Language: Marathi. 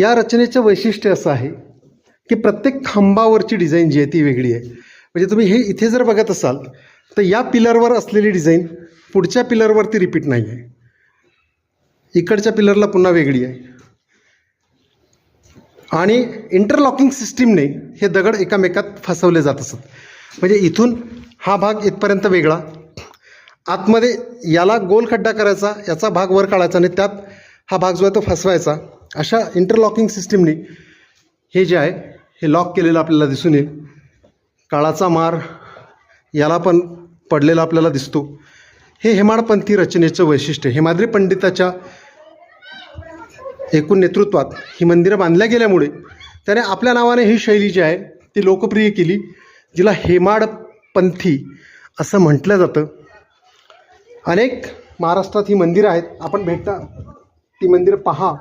या रचनेचं वैशिष्ट्य असं आहे की प्रत्येक खांबावरची डिझाईन जी आहे ती वेगळी आहे. म्हणजे तुम्ही हे इथे जर बघत असाल तर या पिलरवर असलेली डिझाईन पुढच्या पिलरवरती रिपीट नाही आहे. इकडच्या पिलरला पुन्हा वेगळी आहे. आणि इंटरलॉकिंग सिस्टीमने हे दगड एकामेकात फसवले जात असत. म्हणजे इथून हा भाग इथपर्यंत वेगळा. आतमध्ये याला गोल खड्डा करायचा याचा भाग वर काढायचा आणि त्यात हा भाग जो आहे तो फसवायचा. अशा इंटरलॉकिंग सिस्टीमने हे जे आहे हे लॉक केलेलं आपल्याला दिसून येईल. काळाचा मार याला पण पडलेला आपल्याला दिसतो. हे हेमाडपंथी रचनेचं वैशिष्ट्य हेमाद्री पंडिताच्या एकूण नेतृत्वात ही मंदिरं बांधल्या गेल्यामुळे त्याने आपल्या नावाने ही शैली जी आहे ती लोकप्रिय केली जिला हेमाडपंथी असं म्हटलं जातं. अनेक महाराष्ट्रात ही मंदिरं आहेत. आपण भेटता ती मंदिरं पहा.